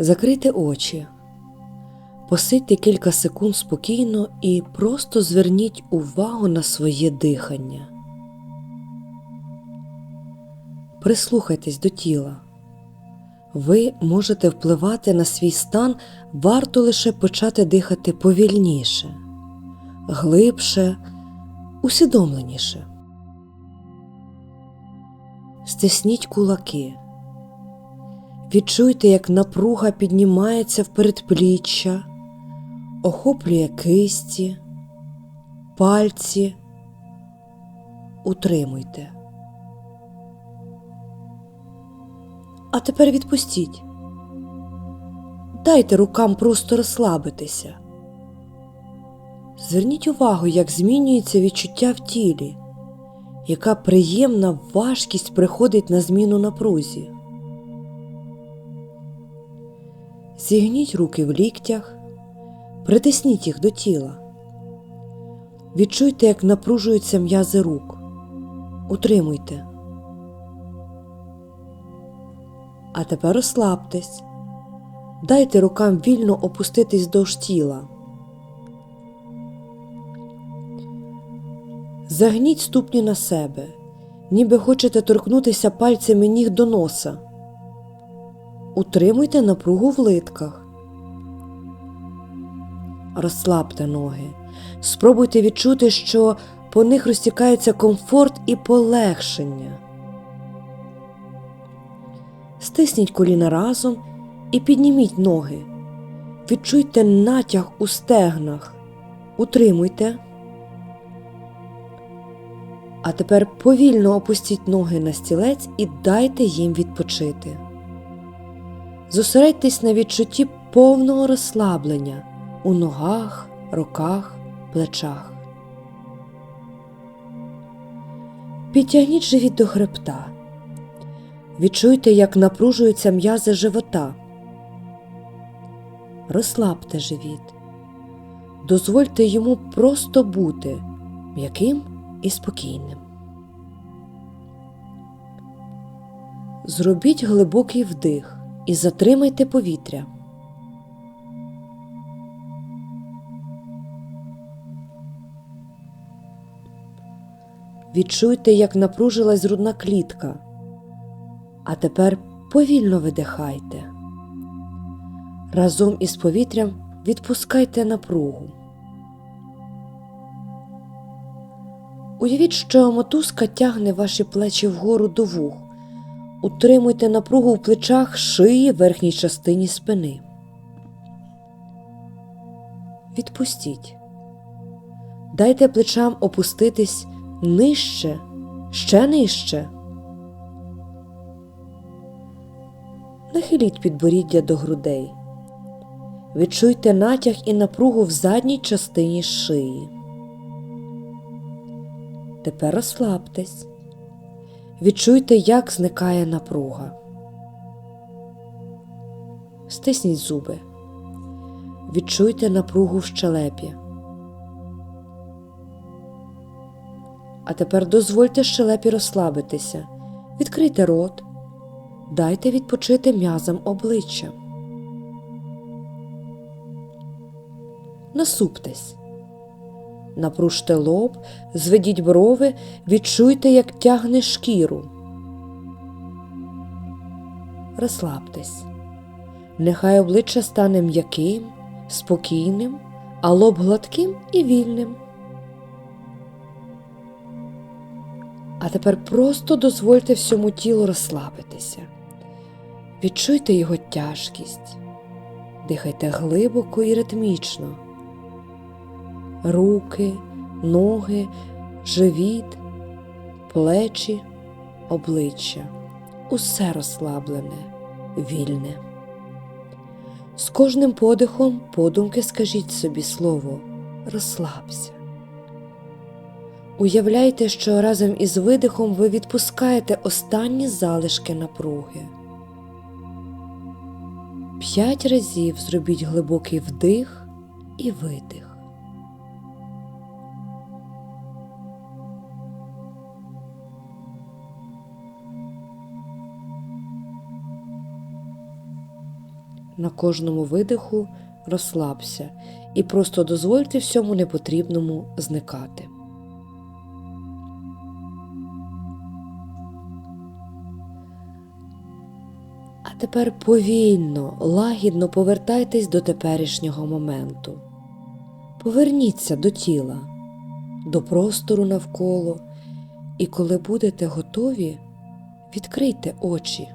Закрийте очі, посидьте кілька секунд спокійно і просто зверніть увагу на своє дихання. Прислухайтесь до тіла. Ви можете впливати на свій стан, варто лише почати дихати повільніше, глибше, усвідомленіше. Стисніть кулаки. Відчуйте, як напруга піднімається в передпліччя, охоплює кисті, пальці. Утримуйте. А тепер відпустіть. Дайте рукам просто розслабитися. Зверніть увагу, як змінюється відчуття в тілі, яка приємна важкість приходить на зміну напрузі. Зігніть руки в ліктях, притисніть їх до тіла. Відчуйте, як напружуються м'язи рук. Утримуйте. А тепер розслабтесь. Дайте рукам вільно опуститись вздовж тіла. Загніть ступні на себе, ніби хочете торкнутися пальцями ніг до носа. Утримуйте напругу в литках. Розслабте ноги. Спробуйте відчути, що по них розтікається комфорт і полегшення. Стисніть коліна разом і підніміть ноги. Відчуйте натяг у стегнах. Утримуйте. А тепер повільно опустіть ноги на стілець і дайте їм відпочити. Зосередьтесь на відчутті повного розслаблення у ногах, руках, плечах. Підтягніть живіт до хребта. Відчуйте, як напружуються м'язи живота. Розслабте живіт. Дозвольте йому просто бути м'яким і спокійним. Зробіть глибокий вдих і затримайте повітря. Відчуйте, як напружилась грудна клітка. А тепер повільно видихайте. Разом із повітрям відпускайте напругу. Уявіть, що мотузка тягне ваші плечі вгору до вух. Утримуйте напругу в плечах, шиї, верхній частині спини. Відпустіть. Дайте плечам опуститись нижче, ще нижче. Нахиліть підборіддя до грудей. Відчуйте натяг і напругу в задній частині шиї. Тепер розслабтесь. Відчуйте, як зникає напруга. Стисніть зуби. Відчуйте напругу в щелепі. А тепер дозвольте щелепі розслабитися. Відкрийте рот. Дайте відпочити м'язам обличчя. Насуптесь. Напружте лоб, зведіть брови, відчуйте, як тягне шкіру. Розслабтесь. Нехай обличчя стане м'яким, спокійним, а лоб гладким і вільним. А тепер просто дозвольте всьому тілу розслабитися. Відчуйте його тяжкість, дихайте глибоко і ритмічно. Руки, ноги, живіт, плечі, обличчя. Усе розслаблене, вільне. З кожним подихом подумки скажіть собі слово розслабся. Уявляйте, що разом із видихом ви відпускаєте останні залишки напруги. П'ять разів зробіть глибокий вдих і видих. На кожному видиху розслабся і просто дозвольте всьому непотрібному зникати. А тепер повільно, лагідно повертайтесь до теперішнього моменту. Поверніться до тіла, до простору навколо, і коли будете готові, відкрийте очі.